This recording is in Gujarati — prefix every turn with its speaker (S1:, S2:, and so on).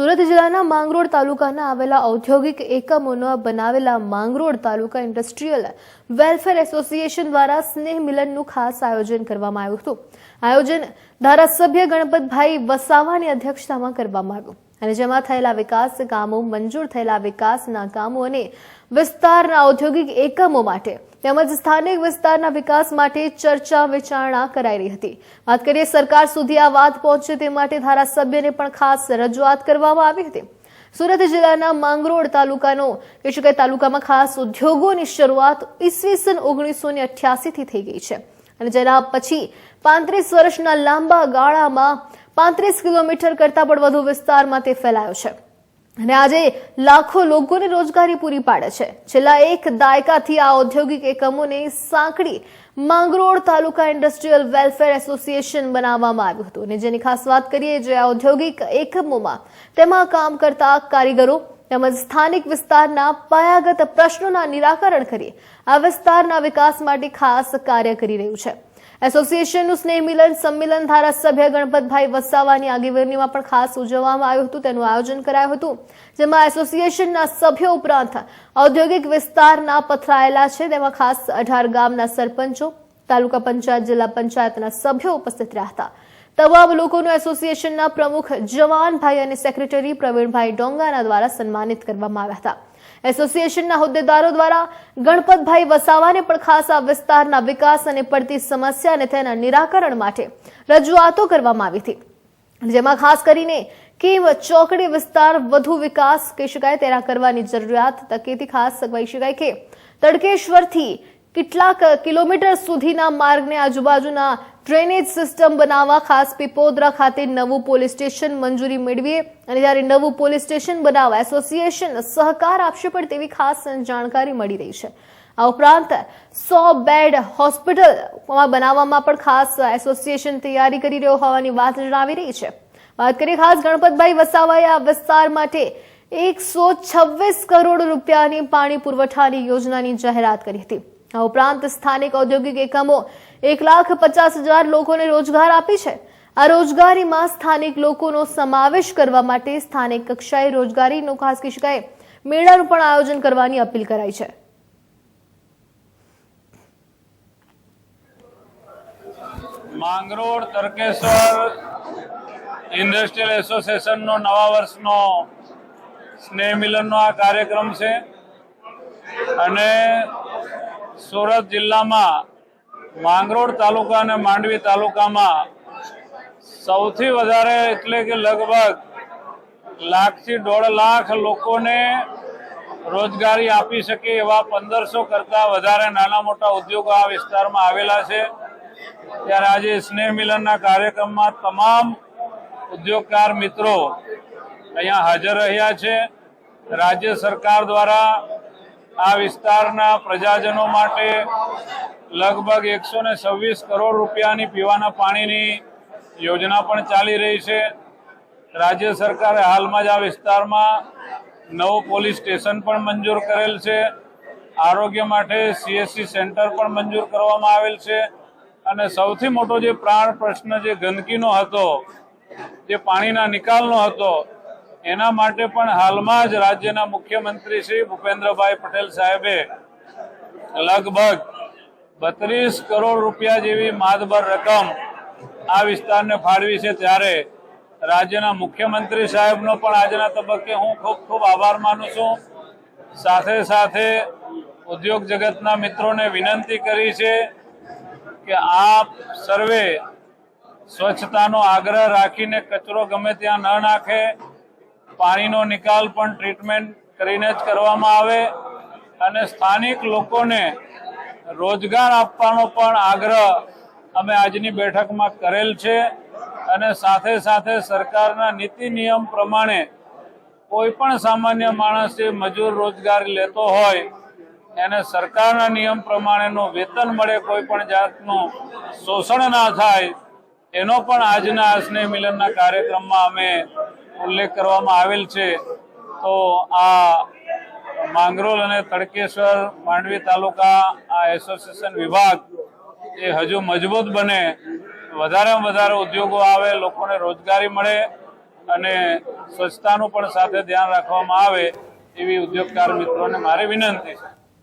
S1: સુરત જિલ્લાના માંગરોળ તાલુકાના આવેલા ઔદ્યોગિક એકમોના બનાવેલા Mangrol taluka industrial welfare association દ્વારા સ્નેહ મિલનનું ખાસ આયોજન કરવામાં આવ્યું હતું. આયોજન ધારાસભ્ય ગણપતભાઈ વસાવાની અધ્યક્ષતામાં કરવામાં આવ્યું. અને જેમાં થયેલા વિકાસ કામો મંજૂર થયેલા વિકાસના કામો અને વિસ્તારના ઔદ્યોગિક એકમો માટે તેમજ સ્થાનિક વિસ્તારના વિકાસ માટે ચર્ચા વિચારણા કરાઈ રહી હતી. વાત કરીએ સરકાર સુધી આ વાત પહોંચે તે માટે ધારાસભ્યને પણ ખાસ રજૂઆત કરવામાં આવી હતી. સુરત જિલ્લાના માંગરોળ તાલુકાનો કહી શકાય તાલુકામાં ખાસ ઉદ્યોગોની શરૂઆત ઈસવીસન ઓગણીસો ને અઠ્યાસીથી થઈ ગઈ છે. અને જેના પછી પાંત્રીસ વર્ષના લાંબા ગાળામાં પાંત્રીસ કિલોમીટર કરતાં પણ વધુ વિસ્તારમાં તે ફેલાયો છે. અને આજે લાખો લોકોને રોજગારી પૂરી પાડે છે. છેલ્લા એક દાયકાથી આ ઔદ્યોગિક એકમોને સાંકળી Mangrol taluka industrial welfare association બનાવવામાં આવ્યું હતું. અને જેની ખાસ વાત કરીએ જે આ ઔદ્યોગિક એકમોમાં તેમાં કામ કરતા કારીગરો તેમજ સ્થાનિક વિસ્તારના પાયાગત પ્રશ્નોના નિરાકરણ કરી આ વિસ્તારના વિકાસ માટે ખાસ કાર્ય કરી રહ્યું છે. એસોસિએશનનું સ્નેહ મિલન સંમેલન ધારાસભ્ય ગણપતભાઈ વસાવાની આગેવાનીમાં પણ ખાસ ઉજવવામાં આવ્યું હતું. તેનું આયોજન કરાયું હતું. જેમાં એસોસિએશનના સભ્યો ઉપરાંત ઔદ્યોગિક વિસ્તારના પથરાયેલા છે. તેમાં ખાસ અઢાર ગામના સરપંચો, તાલુકા પંચાયત, જિલ્લા પંચાયતના સભ્યો ઉપસ્થિત રહ્યા હતા તમામ લોકોનું એસોસિએશનના પ્રમુખ જવાનભાઈ અને સેક્રેટરી પ્રવીણભાઈ ડોંગાના દ્વારા સન્માનિત કરવામાં આવ્યા હતા. એસોસિએશનના હોદ્દેદારો દ્વારા ગણપતભાઈ વસાવાને પણ ખાસ આ વિસ્તારના વિકાસ અને પડતી સમસ્યા અને તેના નિરાકરણ માટે રજૂઆતો કરવામાં આવી હતી. જેમાં ખાસ કરીને કેમ ચોકડી વિસ્તાર વધુ વિકાસ કહી શકાય તેના કરવાની જરૂરિયાત તકેથી ખાસ કહી શકાય કે તડકેશ્વરથી કેટલાક કિલોમીટર સુધીના માર્ગને આજુબાજુના ડ્રેનેજ સિસ્ટમ બનાવવા ખાસ પીપોદરા ખાતે નવું પોલીસ સ્ટેશન મંજૂરી મેળવીએ અને જ્યારે નવું પોલીસ સ્ટેશન બનાવવા એસોસિએશન સહકાર આપશે પણ તેવી ખાસ જાણકારી મળી રહી છે. આ ઉપરાંત સો બેડ હોસ્પિટલમાં બનાવવામાં પણ ખાસ એસોસિએશન તૈયારી કરી રહ્યો હોવાની વાત જણાવી રહી છે. વાત કરીએ ખાસ ગણપતભાઈ વસાવાએ આ વિસ્તાર માટે એકસો છવ્વીસ કરોડ રૂપિયાની પાણી પુરવઠાની યોજનાની જાહેરાત કરી હતી. આ ઉપરાંત સ્થાનિક ઔદ્યોગિક એકમો એક લાખ પચાસ હજાર લોકોને રોજગાર આપી છે. આ રોજગારીમાં સ્થાનિક લોકોનો સમાવેશ કરવા માટે સ્થાનિક કક્ષાએ રોજગારીનું ખાસ શકાય મેળાનું પણ આયોજન કરવાની અપીલ કરાઈ છે.
S2: માંગરોળ તરકેશ્વર ઇન્ડસ્ટ્રીયલ એસોસિએશનનો નવા વર્ષનો સ્નેહ મિલનનો આ કાર્યક્રમ છે. અને સુરત જિલ્લામાં માંગરોળ તાલુકા અને માંડવી તાલુકામાં સૌથી વધારે એટલે કે લગભગ લાખથી દોઢ લાખ લોકોને રોજગારી આપી શકે એવા પંદરસો કરતાં વધારે નાના મોટા ઉદ્યોગો આ વિસ્તારમાં આવેલા છે. ત્યારે આજે સ્નેહ મિલનના કાર્યક્રમમાં તમામ ઉદ્યોગકાર મિત્રો અહીંયા હાજર રહ્યા છે. રાજ્ય સરકાર દ્વારા આ વિસ્તારના પ્રજાજનો માટે લગભગ એકસો ને કરોડ રૂપિયાની પીવાના પાણીની યોજના પણ ચાલી રહી છે. રાજ્ય સરકારે હાલમાં જ આ વિસ્તારમાં નવું પોલીસ સ્ટેશન પણ મંજૂર કરેલ છે. આરોગ્ય માટે સીએસસી સેન્ટર પણ મંજૂર કરવામાં આવેલ છે. અને સૌથી મોટો જે પ્રાણ પ્રશ્ન જે ગંદકીનો હતો, જે પાણીના નિકાલનો હતો એના માટે પણ હાલમાં જ રાજ્યના મુખ્યમંત્રી શ્રી ભૂપેન્દ્રભાઈ પટેલ સાહેબે લગભગ બત્રીસ કરોડ રૂપિયા જેવી માદબર રકમ આ વિસ્તારને ફાળવી છે ત્યારે રાજ્યના મુખ્યમંત્રી સાહેબનો પણ આજના તબક્કે હું ખૂબ ખૂબ આભાર માનું છું. સાથે સાથે ઉદ્યોગ જગતના મિત્રોને વિનંતી કરી છે કે આપ સર્વે સ્વચ્છતાનો આગ્રહ રાખીને કચરો ગમે ત્યાં ન નાખે. પાણીનો નિકાલ પણ ટ્રીટમેન્ટ કરીને જ કરવામાં આવે અને સ્થાનિક લોકોને રોજગાર આપવાનો પણ આગ્રહ અમે આજની બેઠકમાં કરેલ છે અને સાથે સાથે સરકારના નીતિ નિયમ પ્રમાણે કોઈ પણ સામાન્ય માણસ મજૂર રોજગારી લેતો હોય, એને સરકારના નિયમ પ્રમાણેનું વેતન મળે કોઈ પણ જાતનું, શોષણ ના થાય, એનો પણ આજના સ્નેહ મિલનના કાર્યક્રમમાં અમે ઉલ્લેખ કરવામાં આવેલ છે, તો આ માંગરોલ અને તડકેશ્વર માંડવી તાલુકા આ એસોસિએશન વિભાગ એ હજુ મજબૂત બને. વધારેમાં વધારે ઉદ્યોગો આવે, લોકોને રોજગારી મળે અને સ્વચ્છતાનું પણ સાથે ધ્યાન રાખવામાં આવે એવી ઉદ્યોગકાર મિત્રોને મારી વિનંતી છે.